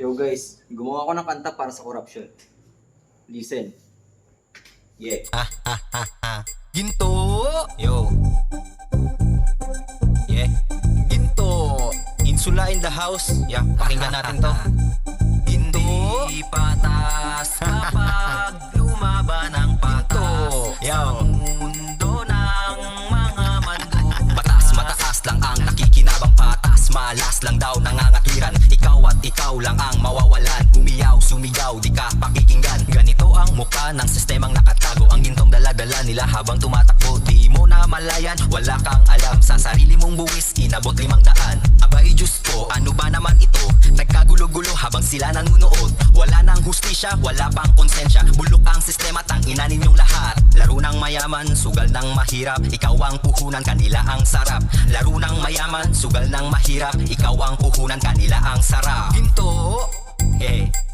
Yo guys, gumawa ako ng kanta para sa corruption. Listen. Yeah. Ginto! Yo. Yeah. Ginto! Insula in the house. Yeah, pakinggan natin to. Ginto! Hindi patas kapag lumaban ang patas sa mundo ng mga mandugo. Batas mataas lang ang nakikinabang patas Malas lang daw nangangatiran Ikaw lang ang mawawalan. Umiyaw, sumigaw, di ka pakikinggan. Ganito ang mukha ng sistemang nakatago. Ang gintong daladala nila habang tumatakbo Di mo na malayan, wala kang alam Sa sarili mong buwis, inabot limang daan habang sila nanunood Wala nang hustisya, wala pang konsensya. Bulok ang sistema, tang ina ninyong lahat. Laro ng mayaman, sugal ng mahirap. Ikaw ang puhunan, kanila ang sarap. Laro ng mayaman, sugal ng mahirap. Ikaw ang puhunan, kanila ang sarap. Ginto. Eh. Ha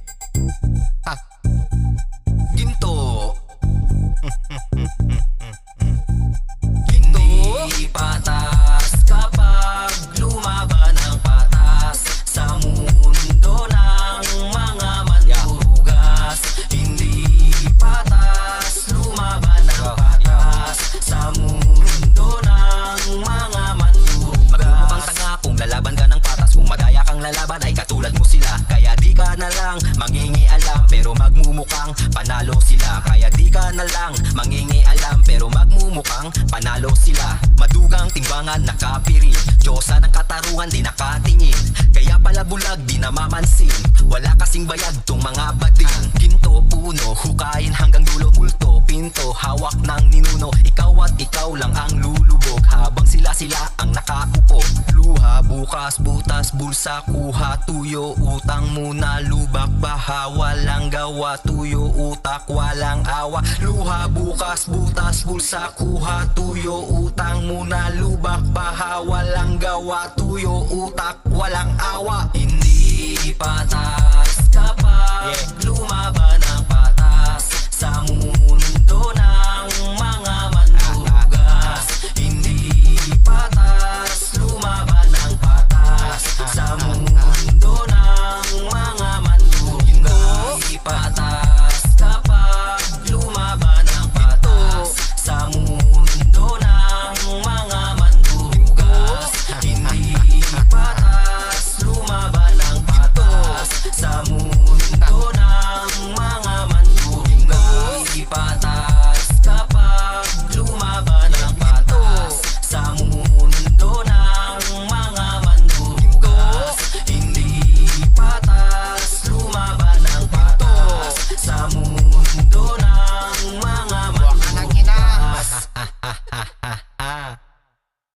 ay katulad mo sila. Kaya di ka na lang mangingi alam Pero magmumukhang panalo sila. Kaya di ka na lang mangingi alam Pero magmumukhang panalo sila. Madugang timbangan nakapirin Diyosa ng katarungan di nakatingin. Kaya pala bulag di namamansin. Wala kasing bayag tong mga bading Ginto, puno, hukayin hanggang dulo Multo, pinto, hawak ng ninuno. Ikaw at ikaw lang ang lulubog. Habang sila sila ang nakaupo. Luha, bukas, Bigas, bulsa, kuha, tuyo Utang muna, lubak, baha Walang gawa, tuyo, utak Walang awa, luha Bukas, butas, bulsa, kuha, tuyo Utang muna, lubak, baha Walang gawa, tuyo, utak Walang awa. Hindi patas ka